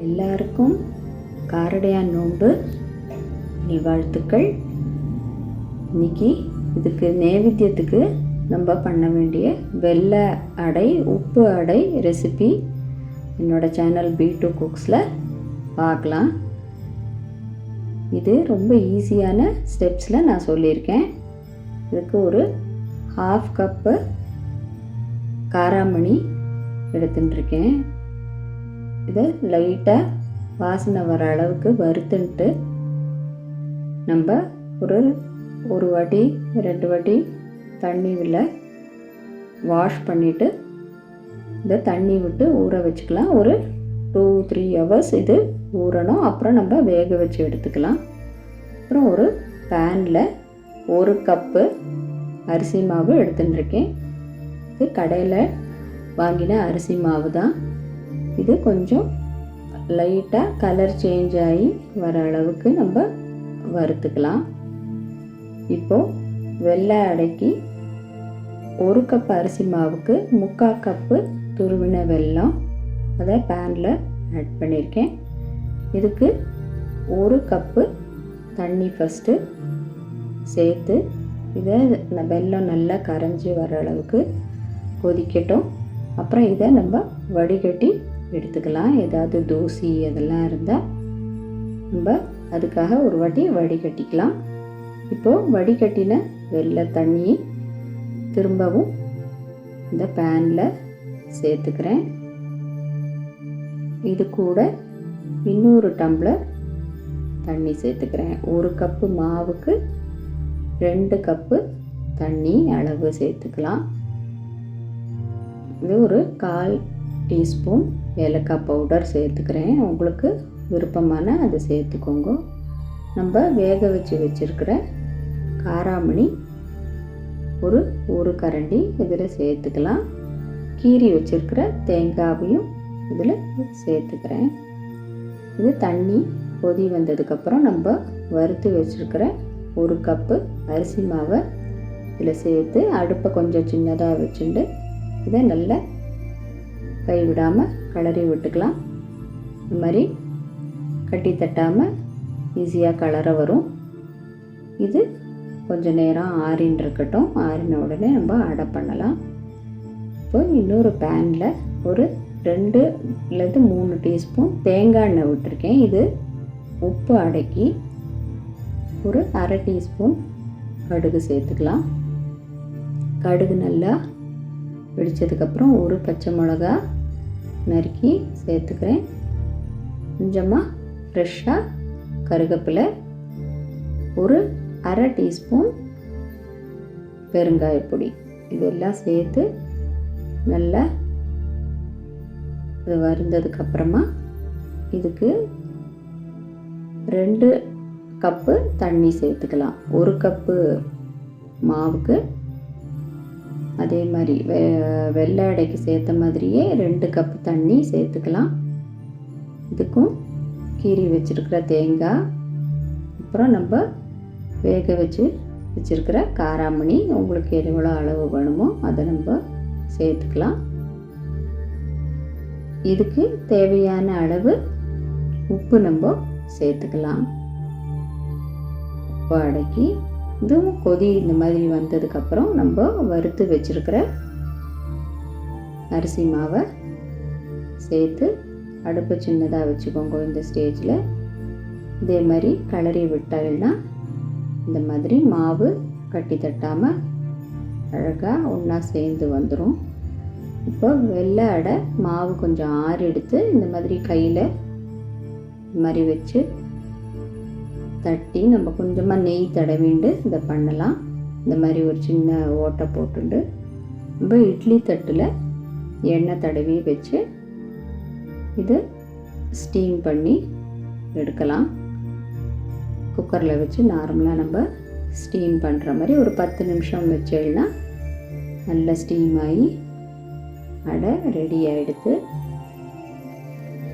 எல்லாருக்கும் காரடையான் நோன்பு. நல்வாழ்த்துக்கள் இன்னைக்கு இதுக்கு நைவேத்தியத்துக்கு நம்ம பண்ண வேண்டிய வெள்ளை அடை உப்பு அடை ரெசிபி என்னோடய சேனல் பி டூ குக்ஸில் பார்க்கலாம். இது ரொம்ப ஈஸியான ஸ்டெப்ஸில் நான் சொல்லியிருக்கேன். இதுக்கு ஒரு ஹாஃப் கப்பு காராமணி எடுத்துட்டுருக்கேன். இதை லைட்டாக வாசனை வர அளவுக்கு வறுத்துன்ட்டு நம்ம ஒரு ஒரு வாட்டி ரெண்டு வாட்டி தண்ணியில் வாஷ் பண்ணிவிட்டு இதை தண்ணி விட்டு ஊற வச்சுக்கலாம். ஒரு டூ த்ரீ ஹவர்ஸ் இது ஊறணும். அப்புறம் நம்ம வேக வச்சு எடுத்துக்கலாம். அப்புறம் ஒரு பேனில் ஒரு கப்பு அரிசி மாவு எடுத்துட்டுருக்கேன் இது கடையில் வாங்கின அரிசி மாவு தான் இது கொஞ்சம் லைட்டாக கலர் சேஞ்ச் ஆகி வர அளவுக்கு நம்ம வறுத்துக்கலாம். இப்போது வெள்ளை அடக்கி ஒரு கப் அரிசி மாவுக்கு முக்கால் கப்பு துருவின வெல்லம். அதை பேனில் ஆட் பண்ணியிருக்கேன் இதுக்கு ஒரு கப்பு தண்ணி ஃபஸ்ட்டு சேர்த்து இதை வெல்லம் நல்லா கரைஞ்சி வர அளவுக்கு கொதிக்கட்டும். அப்புறம் இதை நம்ம வடிகட்டி எடுத்துக்கலாம். ஏதாவது தோசி அதெல்லாம் இருந்தால் நம்ம அதுக்காக ஒரு வாட்டி வடிகட்டிக்கலாம் இப்போது வடிகட்டின வெள்ளை தண்ணி திரும்பவும் இந்த பேனில் சேர்த்துக்கிறேன். இது கூட இன்னொரு டம்ளர் தண்ணி சேர்த்துக்கிறேன். ஒரு கப்பு மாவுக்கு ரெண்டு கப்பு தண்ணி அளவு சேர்த்துக்கலாம். இது ஒரு கால் டீஸ்பூன் ஏலக்காய் பவுடர் சேர்த்துக்கிறேன். உங்களுக்கு விருப்பமான அதை சேர்த்துக்கோங்க. நம்ம வேக வச்சு வச்சுருக்கிற காராமணி ஒரு ஒரு கரண்டி இதில் சேர்த்துக்கலாம். கீரி வச்சுருக்கிற தேங்காவையும் இதில் சேர்த்துக்கிறேன். இது தண்ணி கொதி வந்ததுக்கப்புறம் நம்ம வறுத்து வச்சுருக்கிற ஒரு கப்பு அரிசி மாவை இதில் சேர்த்து அடுப்பை கொஞ்சம் சின்னதாக வச்சுட்டு இதை நல்லா கைவிடாமல் கிளறி விட்டுக்கலாம். இந்த மாதிரி கட்டி தட்டாமல் ஈஸியாக கலர வரும். இது கொஞ்சம் நேரம் ஆறின்னு இருக்கட்டும். ஆறின உடனே நம்ம அடை பண்ணலாம். இப்போ இன்னொரு பேனில் ஒரு ரெண்டு இல்லது மூணு டீஸ்பூன் தேங்காய் எண்ணெய் விட்டுருக்கேன். இது உப்பு அடக்கி ஒரு அரை டீஸ்பூன் கடுகு சேர்த்துக்கலாம். கடுகு நல்லா வெடித்ததுக்கப்புறம் ஒரு பச்சை மிளகா நறுக்கி சேர்த்துக்கிறேன். கொஞ்சமாக ஃப்ரெஷ்ஷாக கருகப்பிலை. ஒரு அரை டீஸ்பூன் பெருங்காயப்பொடி இதெல்லாம் சேர்த்து நல்லா இது வருந்ததுக்கப்புறமா இதுக்கு ரெண்டு கப்பு தண்ணி சேர்த்துக்கலாம். ஒரு கப்பு மாவுக்கு அதே மாதிரி வெ வெள்ளை அடைக்கு சேர்த்த மாதிரியே ரெண்டு கப் தண்ணி சேர்த்துக்கலாம். இதுக்கும் கீரி வச்சுருக்கிற தேங்காய் அப்புறம் நம்ம வேக வச்சு வச்சுருக்கிற காராமணி உங்களுக்கு எவ்வளோ அளவு வேணுமோ அதை நம்ம சேர்த்துக்கலாம். இதுக்கு தேவையான அளவு உப்பு நம்ம சேர்த்துக்கலாம். உப்பு அடக்கி இதுவும் கொதி இந்த மாதிரி வந்ததுக்கப்புறம் நம்ம வறுத்து வச்சுருக்கிற அரிசி மாவை சேர்த்து அடுப்பு சின்னதாக வச்சுக்கோங்க இந்த ஸ்டேஜில் இதே மாதிரி கிளறி விட்டால்னா இந்த மாதிரி மாவு கட்டி தட்டாமல் அழகாக ஒன்றா சேர்ந்து வந்துடும் இப்போ வெள்ளை அடை மாவு கொஞ்சம் ஆறு எடுத்து இந்த மாதிரி கையில் இந்த மாதிரி வச்சு தட்டி நம்ம கொஞ்சமாக நெய் தடவிண்டு இதை பண்ணலாம். இந்த மாதிரி ஒரு சின்ன ஓட்டை போட்டுண்டு நம்ம இட்லி தட்டில் எண்ணெய் தடவி வச்சு இது ஸ்டீம் பண்ணி எடுக்கலாம். குக்கரில் வச்சு நார்மலாக நம்ம ஸ்டீம் பண்ணுற மாதிரி ஒரு பத்து நிமிஷம் வச்சேன்னா நல்லா ஸ்டீம் ஆகி அடை ரெடி ஆகிடுது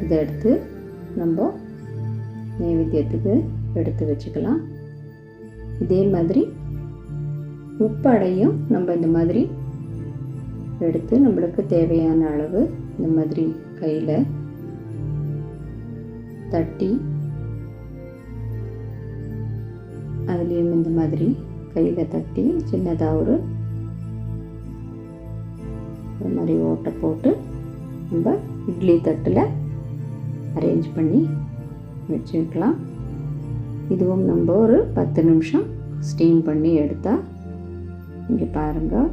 இதை எடுத்து நம்ம நைவேத்தியத்துக்கு எடுத்து வச்சுக்கலாம். இதே மாதிரி உப்படையும் நம்ம இந்த மாதிரி எடுத்து நம்மளுக்கு தேவையான அளவு இந்த மாதிரி கையில் தட்டி அதுலேயும் இந்த மாதிரி கையில் தட்டி சின்னதாக ஒரு இந்த மாதிரி ஓட்டை போட்டு நம்ம இட்லி தட்டில் அரேஞ்ச் பண்ணி வச்சுக்கலாம் இதுவும் நம்ம ஒரு பத்து நிமிஷம் ஸ்டீம் பண்ணி எடுத்தால் இங்கே பாருங்கள்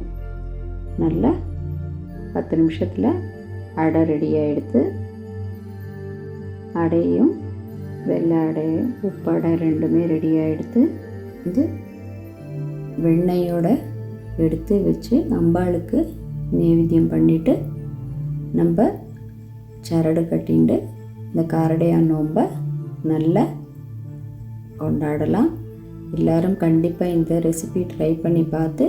நல்லா பத்து நிமிஷத்தில் அடை ரெடியாக எடுத்து அடையும். வெள்ளை அடை உப்படை ரெண்டுமே ரெடியாக எடுத்து இது வெண்ணெயோட எடுத்து வச்சு அம்பாளுக்கு நைவேத்தியம் பண்ணிவிட்டு நம்ம சரடு கட்டிண்டு இந்த காரடையான் நோம்பை நல்லா கொண்டாடலாம். எல்லாரும் கண்டிப்பாக இந்த ரெசிபி ட்ரை பண்ணி பார்த்து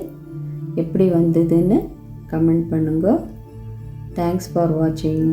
எப்படி வந்ததுன்னு கமெண்ட் பண்ணுங்க. தேங்க்ஸ் ஃபார் வாட்சிங்